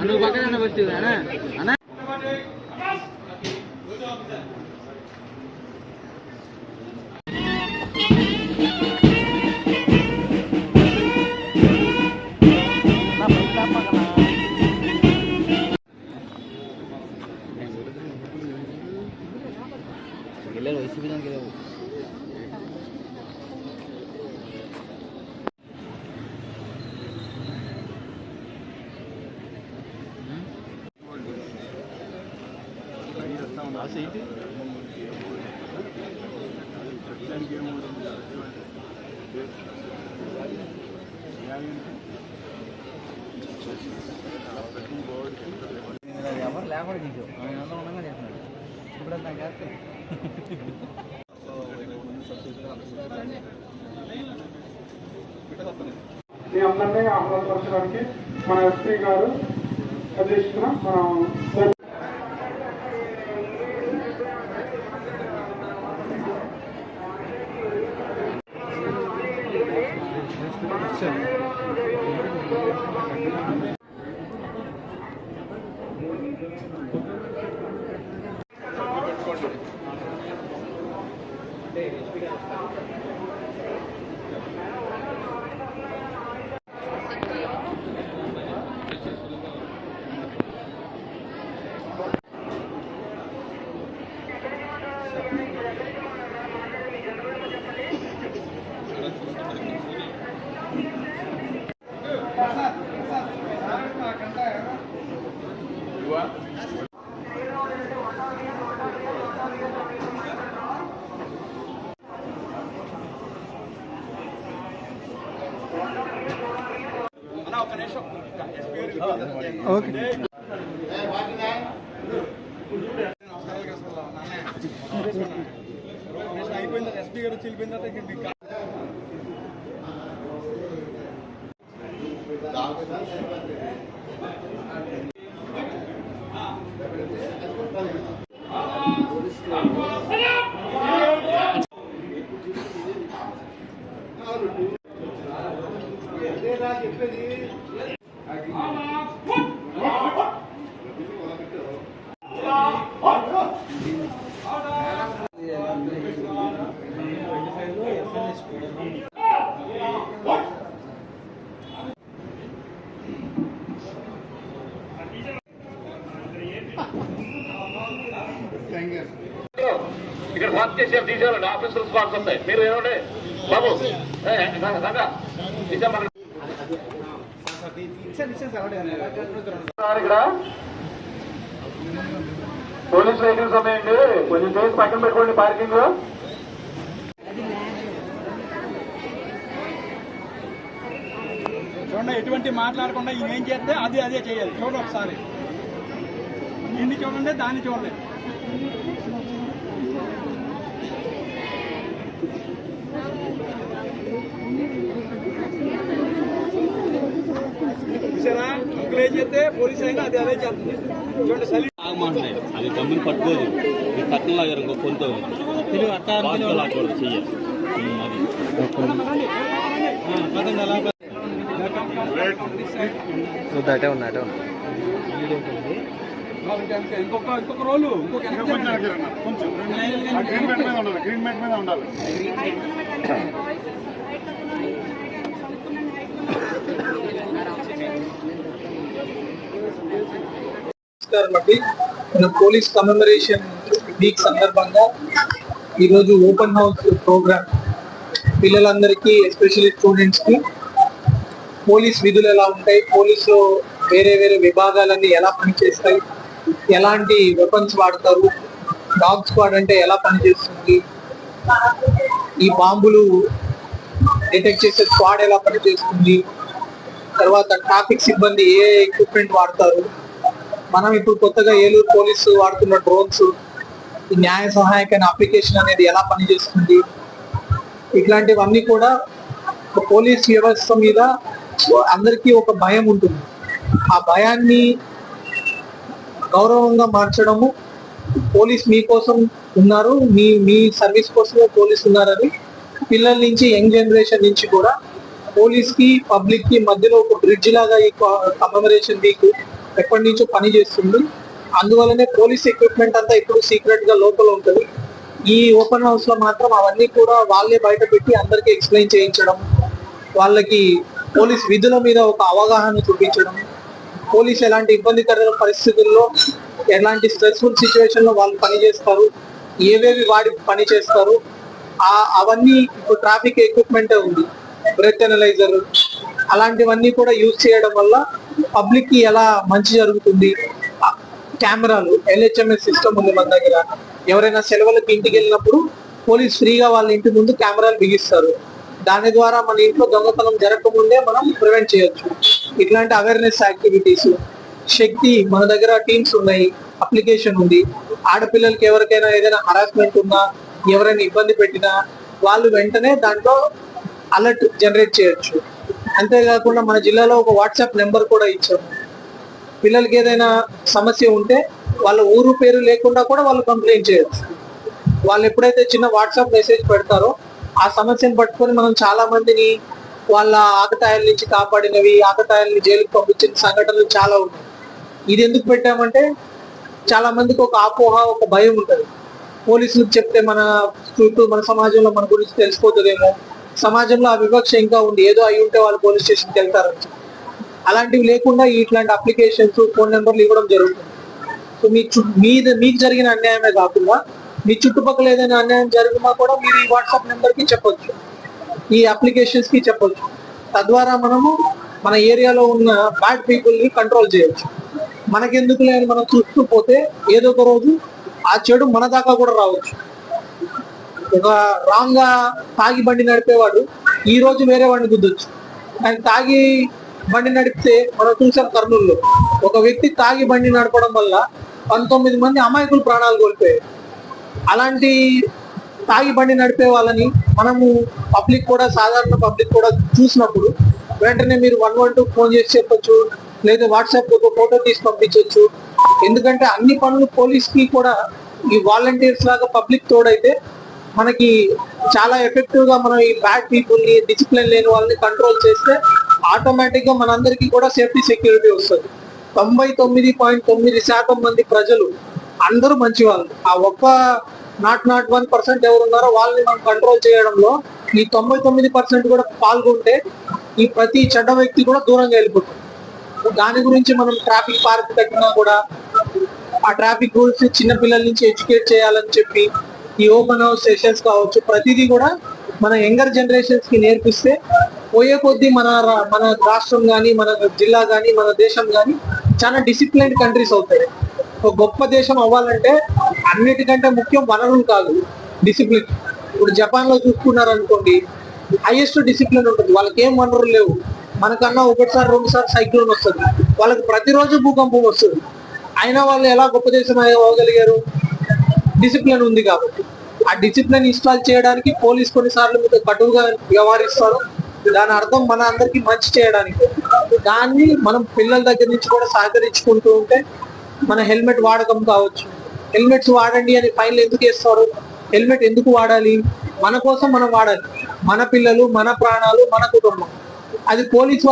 నువ్వు పక్కన ఫస్ట్ అన్నా అన్నా ఎవరు లేకుండా ఆయన అందరూ ఉండగా చేస్తున్నాడు ఇప్పుడు అంతా చేస్తే మీ అందరినీ ఆహ్లాదపరచడానికి మన ఎస్పీ గారు అధ్యక్షతన మనం করছেন Thank you. ఇక్కడ వర్క్ చేసే తీసేయాలండి ఆఫీస్ స్పాట్స్ ఉంటాయి మీరు ఆఫీస్ బాబు ఏ, మీరు. ఏమంటే బాబు ఇక్కడ పోలీస్ వెహికల్స్ ఉన్నాయండి. కొంచెం చేసి పక్కన పెట్టుకోండి పార్కింగ్. చూడండి ఎటువంటి మాట్లాడకుండా ఈయన ఏం చేస్తే అది అదే చేయాలి. చూడండి ఒకసారి. దీన్ని చూడండి దాన్ని చూడండి. అయినా అది గమ్ముని పట్టుకోదు ఇది పక్కన లాగారు ఇంకో పొందుతో తిరుగు అట్ట బాగా లాగకూడదు చెయ్యి ఉమ్, అది నువ్వు అటే ఉన్నా అటే ఉన్నా ఇంకొక ఇంకొక రోలు ఇంకొక వెనక కొంచెం. రెండు లైన్లు కానీ గ్రీన్ మ్యాట్ మీద ఉండాలి. గ్రీన్ మ్యాట్ మీద ఉండాలి. నమస్కారం అండి. మన పోలీస్ కమెమరేషన్ వీక్ సందర్భంగా ఈరోజు ఓపెన్ హౌస్ ప్రోగ్రామ్ పిల్లలందరికీ ఎస్పెషల్లీ స్టూడెంట్స్కి పోలీస్ విధులు ఎలా ఉంటాయి పోలీసులో వేరే వేరే విభాగాలన్నీ ఎలా పనిచేస్తాయి ఎలాంటి వెపన్స్ వాడతారు? డాగ్ స్క్వాడ్ అంటే ఎలా పనిచేస్తుంది? ఈ బాంబులు డిటెక్ట్ చేసే స్క్వాడ్ ఎలా పనిచేస్తుంది? తర్వాత ట్రాఫిక్ సిబ్బంది ఏ ఎక్విప్మెంట్ వాడతారు? మనం ఇప్పుడు కొత్తగా ఏలూరు పోలీసు వాడుతున్న డ్రోన్స్ ఈ న్యాయ సహాయక అప్లికేషన్ అనేది ఎలా పనిచేస్తుంది? ఇట్లాంటివన్నీ కూడా ఒక పోలీస్ వ్యవస్థ మీద అందరికీ ఒక భయం ఉంటుంది. ఆ భయాన్ని గౌరవంగా మార్చడము. పోలీస్ మీకోసం ఉన్నారు. మీ మీ సర్వీస్ కోసమే పోలీస్ ఉన్నారని పిల్లల నుంచి యంగ్ జనరేషన్ నుంచి కూడా పోలీస్కి పబ్లిక్కి మధ్యలో ఒక బ్రిడ్జ్ లాగా ఈ కమమరేషన్ వీక్ ఎప్పటి నుంచో పని చేస్తుంది. అందువల్లనే పోలీస్ ఎక్విప్మెంట్ అంతా ఇప్పుడు సీక్రెట్గా లోపల ఉంటుంది. ఈ ఓపెన్ హౌస్లో మాత్రం అవన్నీ కూడా వాళ్ళే బయట పెట్టి అందరికీ ఎక్స్ప్లెయిన్ చేయించడం వాళ్ళకి పోలీస్ విధుల మీద ఒక అవగాహన చూపించడం పోలీస్ ఎలాంటి ఇబ్బందికర పరిస్థితుల్లో ఎలాంటి స్ట్రెస్ఫుల్ సిచ్యువేషన్లో వాళ్ళు పని చేస్తారు ఏవేవి వాడి పని చేస్తారు ఆ అవన్నీ ఇప్పుడు ట్రాఫిక్ ఎక్విప్మెంట్ ఉంది బ్రెత్ అనలైజర్ అలాంటివన్నీ కూడా యూజ్ చేయడం వల్ల పబ్లిక్కి ఎలా మంచి జరుగుతుంది? కెమెరాలు ఎల్హెచ్ఎంఎస్ సిస్టమ్ ఉంది మన దగ్గర. ఎవరైనా సెలవులకు ఇంటికి వెళ్ళినప్పుడు పోలీస్ ఫ్రీగా వాళ్ళ ఇంటి ముందు కెమెరాలు బిగిస్తారు. దాని ద్వారా మన ఇంట్లో దొంగతనం జరగకముందే మనం ప్రివెంట్ చేయొచ్చు. ఇట్లాంటి అవేర్నెస్ యాక్టివిటీస్ శక్తి మన దగ్గర టీమ్స్ ఉన్నాయి అప్లికేషన్ ఉంది. ఆడపిల్లలకి ఎవరికైనా ఏదైనా హరాస్మెంట్ ఉన్నా ఎవరైనా ఇబ్బంది పెట్టినా వాళ్ళు వెంటనే దాంట్లో అలర్ట్ జనరేట్ చేయొచ్చు. అంతేకాకుండా మన జిల్లాలో ఒక వాట్సాప్ నెంబర్ కూడా ఇచ్చాము పిల్లలకి ఏదైనా సమస్య ఉంటే వాళ్ళ ఊరు పేరు లేకుండా కూడా వాళ్ళు కంప్లైంట్ చేయొచ్చు. వాళ్ళు ఎప్పుడైతే చిన్న వాట్సాప్ మెసేజ్ పెడతారో ఆ సమస్యను పట్టుకొని మనం చాలా మందిని వాళ్ళ ఆకతాయాల నుంచి కాపాడినవి ఆకతాయాలని జైలుకి పంపించిన సంఘటనలు చాలా ఉన్నాయి ఇది ఎందుకు పెట్టామంటే చాలా మందికి ఒక అపోహ ఒక భయం ఉంటుంది. పోలీసులకు చెప్తే మన చుట్టూ మన సమాజంలో మన గురించి తెలిసిపోతుందేమో. సమాజంలో ఆ వివక్ష ఇంకా ఉంది. ఏదో అయి ఉంటే వాళ్ళు పోలీస్ స్టేషన్కి వెళ్తారని అలాంటివి లేకుండా ఇట్లాంటి అప్లికేషన్స్ ఫోన్ నెంబర్లు ఇవ్వడం జరుగుతుంది. సో మీ చు- మీద మీకు జరిగిన అన్యాయమే కాకుండా మీ చుట్టుపక్కల ఏదైనా అన్యాయం జరిగినా కూడా మీరు ఈ వాట్సాప్ నెంబర్కి చెప్పొచ్చు. ఈ అప్లికేషన్స్కి చెప్పొచ్చు. తద్వారా మనము మన ఏరియాలో ఉన్న బ్యాడ్ పీపుల్ని కంట్రోల్ చేయొచ్చు. మనకెందుకు లేని మనం చూస్తూ పోతే ఏదో ఒక రోజు ఆ చెడు మన దాకా కూడా రావచ్చు. ఒక రాంగ్గా తాగి బండి నడిపేవాడు ఈ రోజు వేరే వాడిని గుద్దొచ్చు. ఆయన తాగి బండి నడిపితే మనం చూసాం కర్నూలులో ఒక వ్యక్తి తాగి బండి నడపడం వల్ల పంతొమ్మిది మంది అమాయకులు ప్రాణాలు కోల్పోయారు. అలాంటి తాగి బండి నడిపే వాళ్ళని మనము పబ్లిక్ కూడా సాధారణ పబ్లిక్ కూడా చూసినప్పుడు వెంటనే మీరు వన్ వన్ టూ ఫోన్ చేసి చెప్పొచ్చు లేదా వాట్సాప్ ఒక ఫోటో తీసి పంపించవచ్చు ఎందుకంటే అన్ని పనులు పోలీస్కి కూడా ఈ వాలంటీర్స్ లాగా పబ్లిక్ తోడైతే మనకి చాలా ఎఫెక్టివ్గా మనం ఈ బ్యాడ్ పీపుల్ని డిసిప్లిన్ లేని వాళ్ళని కంట్రోల్ చేస్తే ఆటోమేటిక్గా మనందరికీ కూడా సేఫ్టీ సెక్యూరిటీ వస్తుంది. తొంభై తొమ్మిది పాయింట్ తొమ్మిది శాతం మంది ప్రజలు అందరూ మంచి వాళ్ళు ఆ ఒక్క నాట్ నాట్ వన్ పర్సెంట్ ఎవరు ఉన్నారో వాళ్ళని మనం కంట్రోల్ చేయడంలో ఈ తొంభై తొమ్మిది పర్సెంట్ కూడా పాల్గొంటే ఈ ప్రతి చెడ్డ వ్యక్తి కూడా దూరంగా వెళ్ళిపోతుంది. దాని గురించి మనం ట్రాఫిక్ పార్క్ కట్టినా కూడా ఆ ట్రాఫిక్ రూల్స్ చిన్నపిల్లల నుంచి ఎడ్యుకేట్ చేయాలని చెప్పి ఈ ఓపెన్ హౌస్ సెషన్స్ కావచ్చు ప్రతిదీ కూడా మన యంగర్ జనరేషన్స్కి నేర్పిస్తే పోయే కొద్దీ మన రా- మన రాష్ట్రం కానీ మన జిల్లా కానీ మన దేశం కానీ చాలా డిసిప్లైన్ కంట్రీస్ అవుతాయి. ఒక గొప్ప దేశం అవ్వాలంటే అన్నిటికంటే ముఖ్యం వనరులు కాదు డిసిప్లిన్ ఇప్పుడు జపాన్లో చూసుకున్నారు అనుకోండి హైయెస్ట్ డిసిప్లిన్ ఉంటుంది. వాళ్ళకి ఏం వనరులు లేవు. మనకన్నా ఒకటిసారి రెండు సార్లు సైక్లోన్ వస్తుంది. వాళ్ళకి ప్రతిరోజు భూకంపం వస్తుంది. అయినా వాళ్ళు ఎలా గొప్ప దేశం అవ్వగలిగారు? డిసిప్లిన్ ఉంది కాబట్టి. ఆ డిసిప్లిన్ ఇన్స్టాల్ చేయడానికి పోలీస్ కొన్నిసార్లు మీకు కటువుగా వ్యవహరిస్తారు. దాని అర్థం మన అందరికీ మంచి చేయడానికి. దాన్ని మనం పిల్లల దగ్గర నుంచి కూడా సహకరించుకుంటూ ఉంటే మన హెల్మెట్ వాడకం కావచ్చు. హెల్మెట్స్ వాడండి అని ఫైన్లు ఎందుకు వేస్తారు? హెల్మెట్ ఎందుకు వాడాలి? మన కోసం మనం వాడాలి. మన పిల్లలు మన ప్రాణాలు మన కుటుంబం. అది పోలీస్